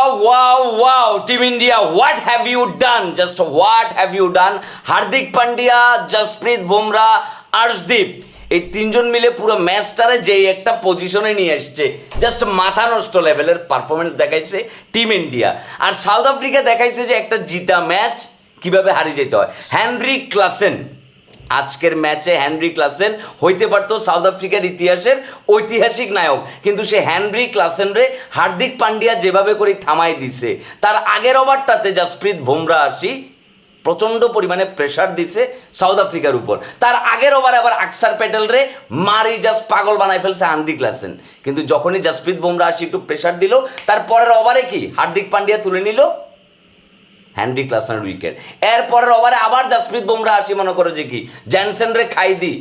Wow, wow, wow, Team India, what have you done? Just what have you done? Hardik Pandya Jasprit Bumrah Arshdeep এই তিনজন মিলে পুরো ম্যাচটারে যেই একটা পজিশনে নিয়ে এসছে। জাস্ট মাথা নষ্ট লেভেলের পারফরমেন্স দেখাইছে টিম ইন্ডিয়া আর সাউথ আফ্রিকা দেখাইছে যে একটা জিতা ম্যাচ কীভাবে হারিয়ে যেতে হয়। হ্যানরি ক্লাসেন আজকের ম্যাচে হ্যানরি ক্লাসেন হইতে পারতো সাউথ আফ্রিকার ইতিহাসের ঐতিহাসিক নায়ক। কিন্তু সে হ্যানরি ক্লাসেন রে হার্দিক পান্ডিয়া যেভাবে করে থামাই দিছে, তার আগের ওভারটাতে জাসপ্রীত বুমরা আসি প্রচণ্ড পরিমাণে প্রেশার দিছে সাউথ আফ্রিকার উপর। তার আগের ওভারে আবার আকসার প্যাটেল রে মারি জাস্ট পাগল বানাই ফেলছে হার্দিক ক্লাসেন। কিন্তু যখনই জাসপ্রীত বুমরা আসি একটু প্রেশার দিল, তার পরের ওভারে কি হার্দিক পান্ডিয়া তুলে নিল? হ্যান্ডি ক্লাসনের উইকেট। এরপরের ওভারে আবার জাসপ্রীত বুমরা আসি, মনে করে যে কি? জ্যানসেন রে খাই দি।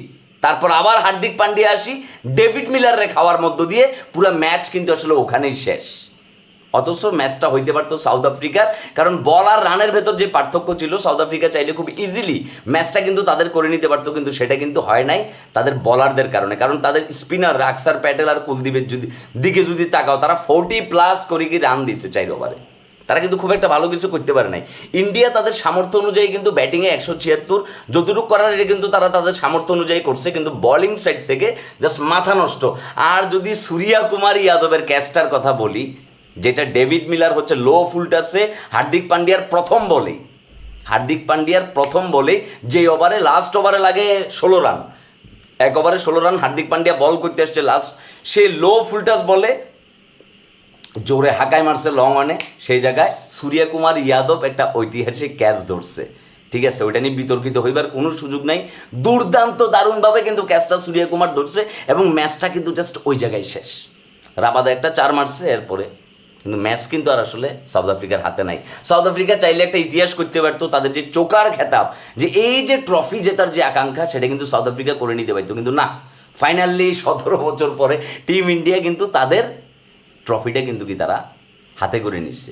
তারপর আবার হার্দিক পান্ডিয়া আসি, ডেভিড মিলার রে খাওয়ার মধ্য দিয়ে পুরো ম্যাচ কিন্তু আসলে ওখানেই শেষ। অথচ ম্যাচটা হইতে পারতো সাউথ আফ্রিকার, কারণ বল আর রানের ভেতর যে পার্থক্য ছিল, সাউথ আফ্রিকা চাইলে খুব ইজিলি ম্যাচটা কিন্তু তাদের করে নিতে পারতো, কিন্তু সেটা কিন্তু হয় নাই তাদের বলারদের কারণে। কারণ তাদের স্পিনার রাক্সার, প্যাটেল আর কুলদীপের যদি দিকে যদি তাকাও, তারা ফোরটি প্লাস করে কি রান দিচ্ছে চাইর ওভারে। তারা কিন্তু খুব একটা ভালো কিছু করতে পারে নাই। ইন্ডিয়া তাদের সামর্থ্য অনুযায়ী কিন্তু ব্যাটিংয়ে একশো ছিয়াত্তর, যতটুকু করার এটা কিন্তু তারা তাদের সামর্থ্য অনুযায়ী করছে, কিন্তু বোলিং সাইড থেকে জাস্ট মাথা নষ্ট। আর যদি সূর্যা কুমার ইয়াদবের ক্যাচটার কথা বলি, যেটা ডেভিড মিলার হচ্ছে লো ফুলটাসে হার্দিক পান্ডিয়ার প্রথম বলেই হার্দিক পান্ডিয়ার প্রথম বলেই যে ওভারে লাস্ট ওভারে লাগে ষোলো রান এক ওভারে ষোলো রান হার্দিক পান্ডিয়া বল করতে আসছে লাস্ট সে লো ফুলটাস বলে জোরে হাঁকায় মারছে লং অনে সেই জায়গায় সূর্য কুমার যাদব একটা ঐতিহাসিক ক্যাচ ধরছে। ঠিক আছে, ওইটা নিয়ে বিতর্কিত হইবার কোনো সুযোগ নাই। দুর্দান্ত দারুণভাবে কিন্তু ক্যাচটা সূর্য কুমার ধরছে এবং ম্যাচটা কিন্তু জাস্ট ওই জায়গায় শেষ। রাবাদা একটা চার মারছে এরপরে। কিন্তু ম্যাচ কিন্তু আর আসলে সাউথ আফ্রিকার হাতে নাই। সাউথ আফ্রিকা চাইলে একটা ইতিহাস করতে পারতো, তাদের যে চোকার খেতাব, যে এই যে ট্রফি জেতার যে আকাঙ্ক্ষা, সেটা কিন্তু সাউথ আফ্রিকা করে নিতে পারতো। কিন্তু না ফাইনালি সতেরো বছর পরে টিম ইন্ডিয়া কিন্তু তাদের ট্রফিটা কিন্তু কি তারা হাতে করে নিচ্ছে।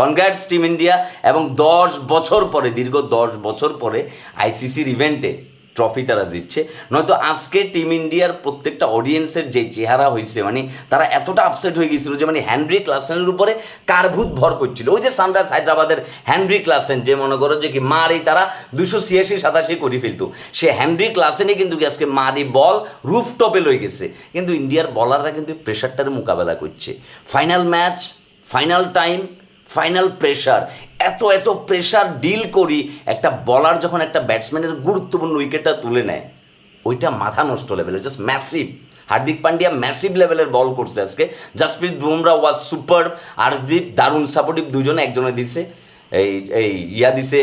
কনগ্রাটস টিম ইন্ডিয়া এবং দশ বছর পরে, দীর্ঘ দশ বছর পরে আইসিসির ইভেন্টে ট্রফি তারা দিচ্ছে। নয়তো আজকে টিম ইন্ডিয়ার প্রত্যেকটা অডিয়েন্সের যে চেহারা হয়েছে মানে তারা এতটা আপসেট হয়ে গেছিল যে মানে হ্যানরি ক্লাসেনের উপরে কারভূত ভর করছিল। ওই যে সানরাইজ হায়দ্রাবাদের হ্যানরি ক্লাসেন যে মনে করো যে কি মারি তারা দুশো ছিয়াশি, সাতাশি করে ফেলতো। সে হ্যানরি ক্লাসেনই কিন্তু আজকে মারি বল রুফ টপে লই গেছে। কিন্তু ইন্ডিয়ার বলাররা কিন্তু প্রেশারটার মোকাবেলা করছে। Final match final time final pressure এত এত প্রেশার ডিল করি, একটা বলার যখন একটা ব্যাটসম্যানের গুরুত্বপূর্ণ উইকেটটা তুলে নেয়, ওইটা মাথা নষ্ট লেভেলের just massive Hardik Pandya massive লেভেলের বল করছে আজকে। জাসপ্রীত বুমরা ওয়াজ সুপার হার্দিক দারুণ সাপোর্টিভ দুজনে একজনে দিছে, এই এই ইয়া দিছে,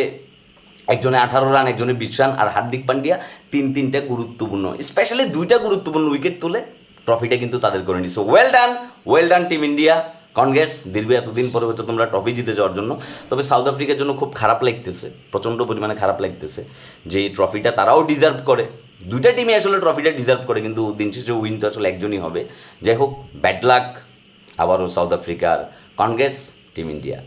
একজনে আঠারো রান একজনে বিশ রান আর হার্দিক পান্ডিয়া তিন, তিনটা গুরুত্বপূর্ণ স্পেশালি দুইটা গুরুত্বপূর্ণ উইকেট তুলে ট্রফিটা কিন্তু তাদের করে নিছে। Well done well done team India congrats দীর্ঘ এতদিন পরে হচ্ছে তোমরা ট্রফি জিতে যাওয়ার জন্য। তবে সাউথ আফ্রিকার জন্য খুব খারাপ লাগতেছে, প্রচণ্ড পরিমাণে খারাপ লাগতেছে। যে ট্রফিটা তারাও ডিজার্ভ করে। দুইটা টিমই আসলে ট্রফিটা ডিজার্ভ করে, কিন্তু দিন শেষে উইন তো আসলে একজনই হবে। যাই হোক ব্যাড লাক আবারও সাউথ আফ্রিকার কনগ্রেটস টিম ইন্ডিয়া